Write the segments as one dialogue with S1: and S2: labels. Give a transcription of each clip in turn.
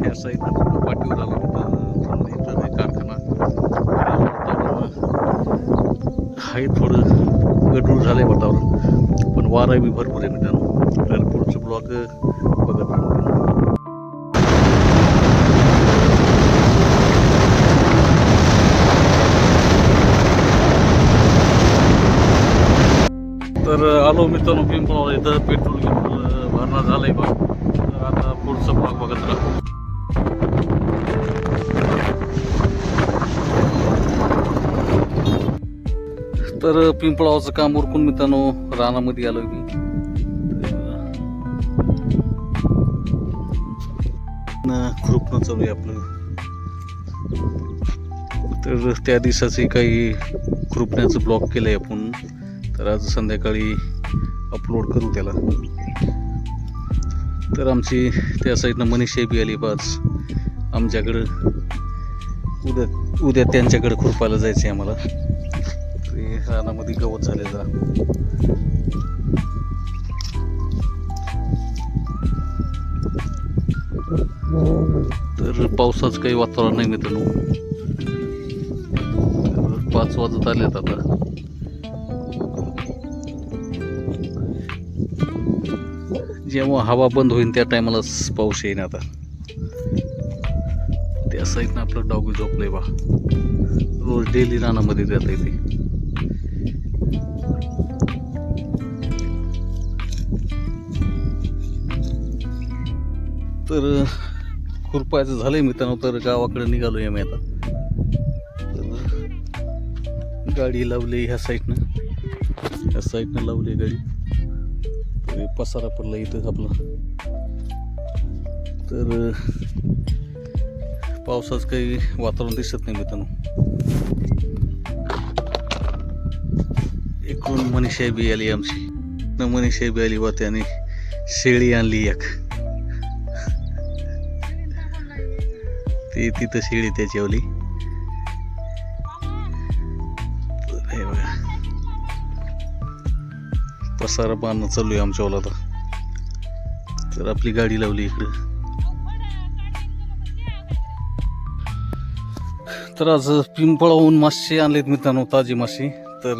S1: ह्या साईडला पूर्ण पाठीवर आलो तिथं इथं आहे कारखाना. आहे थोडं गडूळ झालंय वातावरण पण वारा बी भरपूर आहे मित्रांनो. तर पुढचं ब्लॉग बघत राहा. तर आलो मित्रांनो पिंपळावर इथं पेट्रोल गिट्रोल भरणा झालंय बघ. तर आता पुढचं ब्लॉग बघत राहतो तर पिंपळावरचं काम उरकून मित्रांनो रानामध्ये आलो मी. खुरपणं चालू आहे आपलं. तर त्या दिवसाचे काही खुरपण्याचं ब्लॉक केलं आहे आपण. तर आज संध्याकाळी अपलोड करू त्याला. तर आमची त्या साईडनं मनीषा बी आली पाच आमच्याकडं उद्या उद्या त्यांच्याकडे खुरपायला जायचं आहे आम्हाला. ते रानामध्ये गवत झाले जरा तर पावसाचं काही वातावरण नाही मित्रांनो. तर पाच वाजत आलेत आता. जेव्हा हवा बंद होईल त्या टायमालाच पाऊस येईन आता. त्या साईडनं आपलं डॉगी झोपलंय बा. रोज डेली रानामध्ये जाता येते. तर खुरपायचं झालं आहे मित्रांनो तर गावाकडे आहे मी आता. तर गाडी लावली ह्या साईडनं. ह्या साईडनं लावली गाडी. पसारा पडला इथं आपला. तर पावसाचं काही वातावरण दिसत नाही मित्रांनो. एकूण मनीषाई बी आली आमची. न मनीषा बी आली बा त्याने शेळी आणली एक. ती तिथं शेळी त्याच्यावली तर हे बघा पसारा बांधणं चालू आहे आमच्यावाला आता तर आपली गाडी लावली इकडं. तर आज पिंपळाहून मासे आणलेत मित्रांनो ताजी मासे. तर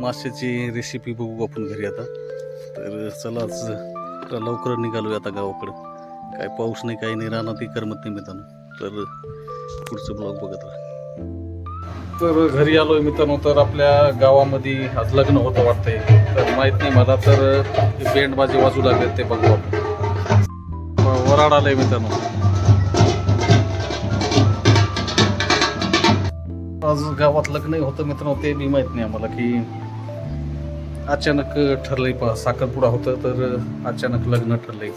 S1: माशाची रेसिपी बघू आपण घरी आता. तर चला आज लवकर निघालो आता गावाकडं. काय पाऊस नाही काही नाही राहणार ती करमत नाही मित्रांनो. तर पुढचं ब्लॉग बघत राहा. तर घरी आलोय मित्रांनो तर आपल्या गावामध्ये आज लग्न होतं वाटतंय. तर माहीत नाही मला तर बँड वाजू लागले ते बघू आपण. वराड आलंय मित्रांनो. आज गावात लग्न होतं मित्रांनो ते बी माहीत नाही आम्हाला की अचानक ठरलंय साखरपुडा होतं तर अचानक लग्न ठरलंय.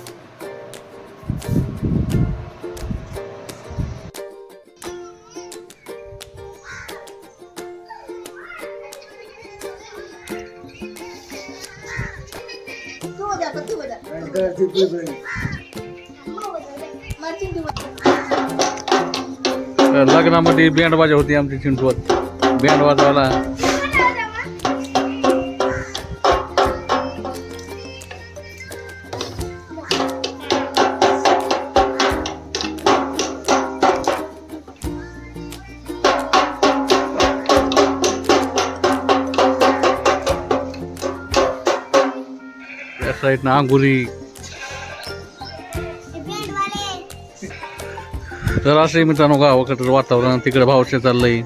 S1: लग्नामध्ये बँड बाजा होती आमची चिंटवत बँड वाजवायला साईडनं अंगुरी. तर असं मित्रांनो गावाकडं वातावरण तिकडे भावशे चाललंय.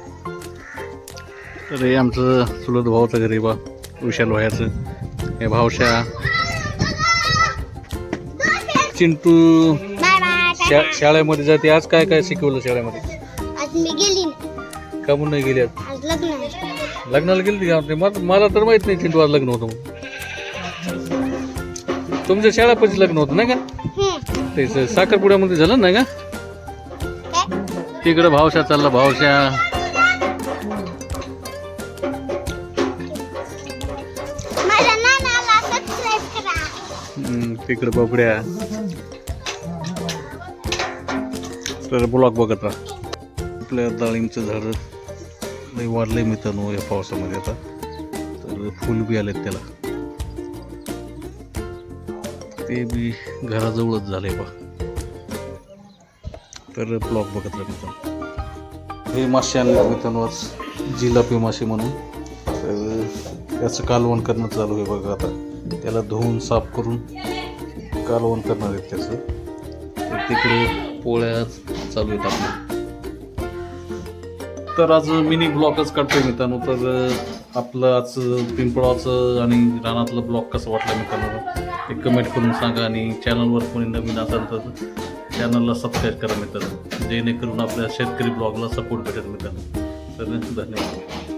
S1: तर हे आमचं चुलत भावाचं घरी बा विशाल व्हायचं हे भावशा चिंटू. शाळेमध्ये जाते. आज काय काय शिकवलं शाळेमध्ये?
S2: आज मी गेली. नाही
S1: का म्हणून नाही गेली आज?
S2: आज लग्न आहे.
S1: लग्नाला गेली ती आमची मला मला तर माहीत नाही चिंटू आज लग्न होतं म्हणून. तुमच्या शाळापाशी लग्न होतं नाही का?
S2: हम्म.
S1: ते साखरपुड्यामध्ये झालं नाही का? तिकडं भावशा चालला भावशा
S2: माझ्या नानाला सबस्क्राईब करा.
S1: हम्म, तिकडं बबड्या. तर ब्लॉग बघत राहा. आपल्या डाळिंबचं झाड लई वाढलंय मित्रांनो या पावसामध्ये आता. तर फुल बी आलेत त्याला. ते बी घराजवळच झाले बा तर ब्लॉग बघत राहा मित्रांनो. हे मासे आणले मित्रांनो आज. जिलापी मासे म्हणून. तर त्याचं कालवण करणं चालू आहे बघा आता. त्याला धुवून साफ करून कालवण करणार आहेत त्याचं. तिकडे पोळ्या चालू आहेत आपल्या. तर आज मिनी ब्लॉगच काढतोय मित्रांनो. तर आपलं आज पिंपळाचं आणि रानातलं ब्लॉग कसं वाटलं मित्रांनो? ते कमेंट करून सांगा आणि चॅनलवर कोणी नवीन असाल तर चॅनलला सबस्क्राईब करा मित्रांनो. जेणेकरून आपल्या शेतकरी ब्लॉगला सपोर्ट भेटेल मित्रांनो. तर धन्यवाद.